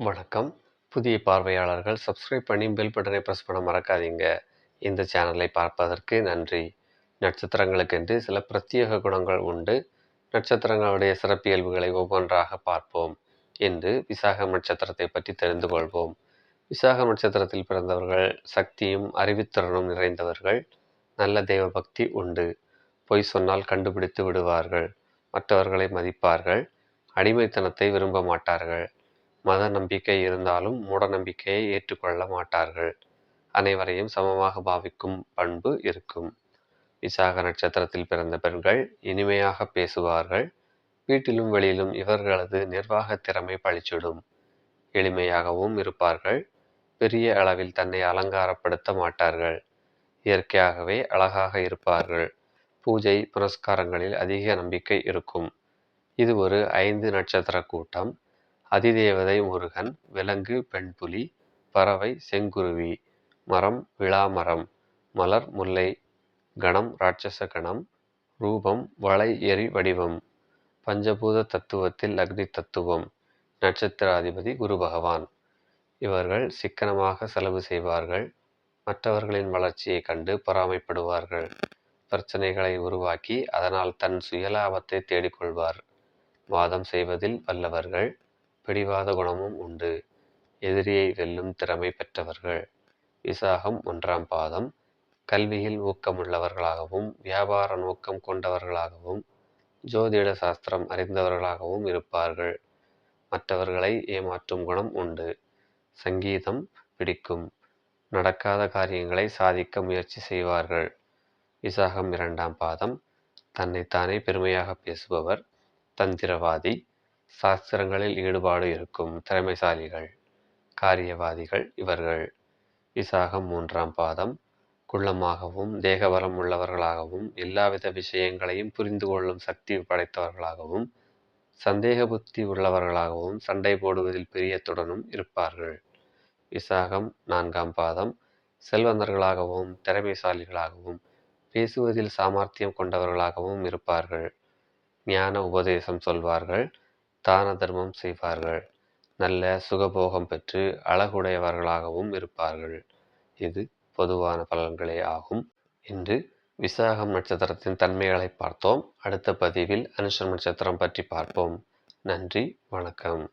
வணக்கம். புதிய பார்வையாளர்கள் சப்ஸ்கிரைப் பண்ணி பெல் பட்டனை ப்ரெஸ் பண்ண மறக்காதீங்க. இந்த சேனலை பார்ப்பதற்கு நன்றி. நட்சத்திரங்களுக்கென்று சில பிரத்யேக குணங்கள் உண்டு. நட்சத்திரங்களுடைய சிறப்பியல்புகளை ஒவ்வொன்றாக பார்ப்போம் என்று விசாகம் நட்சத்திரத்தை பற்றி தெரிந்து கொள்வோம். விசாகம் நட்சத்திரத்தில் பிறந்தவர்கள் சக்தியும் அறிவுத்திறனும் நிறைந்தவர்கள் நல்ல தெய்வ பக்தி உண்டு. பொய் சொன்னால் கண்டுபிடித்து விடுவார்கள். மற்றவர்களை மதிப்பார்கள். அடிமைத்தனத்தை விரும்ப மாட்டார்கள். மத நம்பிக்கை இருந்தாலும் மூட நம்பிக்கையை ஏற்றுக்கொள்ள மாட்டார்கள். அனைவரையும் சமமாக பாவிக்கும் பண்பு இருக்கும். விசாக நட்சத்திரத்தில் பிறந்த பெண்கள் இனிமையாக பேசுவார்கள். வீட்டிலும் வெளியிலும் இவர்களது நிர்வாக திறமை பழிச்சிடும். எளிமையாகவும் இருப்பார்கள். பெரிய அளவில் தன்னை அலங்காரப்படுத்த மாட்டார்கள். இயற்கையாகவே அழகாக இருப்பார்கள். பூஜை புரஸ்காரங்களில் அதிக நம்பிக்கை இருக்கும். இது ஒரு ஐந்து நட்சத்திர கூட்டம். அதிதேவதை முருகன் விலங்கு பெண்புலி பறவை செங்குருவி மரம் விழாமரம் மலர் முல்லை கணம் ராட்சச கணம் ரூபம் வளை எரி வடிவம் பஞ்சபூத தத்துவத்தில் அக்னி தத்துவம் நட்சத்திராதிபதி குரு பகவான். இவர்கள் சிக்கனமாக செலவு செய்வார்கள். மற்றவர்களின் வளர்ச்சியை கண்டு பொறாமைப்படுவார்கள். பிரச்சனைகளை உருவாக்கி அதனால் தன் சுயலாபத்தை தேடிக்கொள்வார். வாதம் செய்வதில் வல்லவர்கள். பிடிவாத குணமும் உண்டு. எதிரியை வெல்லும் திறமை பெற்றவர்கள். விசாகம் ஒன்றாம் பாதம். கல்வியில் ஊக்கமுள்ளவர்களாகவும் வியாபார நோக்கம் கொண்டவர்களாகவும் ஜோதிட சாஸ்திரம் அறிந்தவர்களாகவும் இருப்பார்கள். மற்றவர்களை ஏமாற்றும் குணம் உண்டு. சங்கீதம் பிடிக்கும். நடக்காத காரியங்களை சாதிக்க முயற்சி செய்வார்கள். விசாகம் இரண்டாம் பாதம். தன்னைத்தானே பெருமையாக பேசுபவர். தந்திரவாதி. சாஸ்திரங்களில் ஈடுபாடு இருக்கும் திறமைசாலிகள் காரியவாதிகள் இவர்கள். விசாகம் மூன்றாம் பாதம். குள்ளமாகவும் தேகபலம் உள்ளவர்களாகவும் எல்லாவித விஷயங்களையும் புரிந்து கொள்ளும் சக்தி படைத்தவர்களாகவும் சந்தேக புத்தி உள்ளவர்களாகவும் சண்டை போடுவதில் பிரியத்துடனும் இருப்பார்கள். விசாகம் நான்காம் பாதம். செல்வந்தர்களாகவும் திறமைசாலிகளாகவும் பேசுவதில் சாமர்த்தியம் கொண்டவர்களாகவும் இருப்பார்கள். ஞான உபதேசம் சொல்வார்கள். தான தர்மம் செய்வார்கள். நல்ல சுகபோகம் பெற்று அழகுடையவர்களாகவும் இருப்பார்கள். இது பொதுவான பலன்களே ஆகும். இன்று விசாகம் நட்சத்திரத்தின் தன்மைகளை பார்த்தோம். அடுத்த பதிவில் அனுஷம் நட்சத்திரம் பற்றி பார்ப்போம். நன்றி வணக்கம்.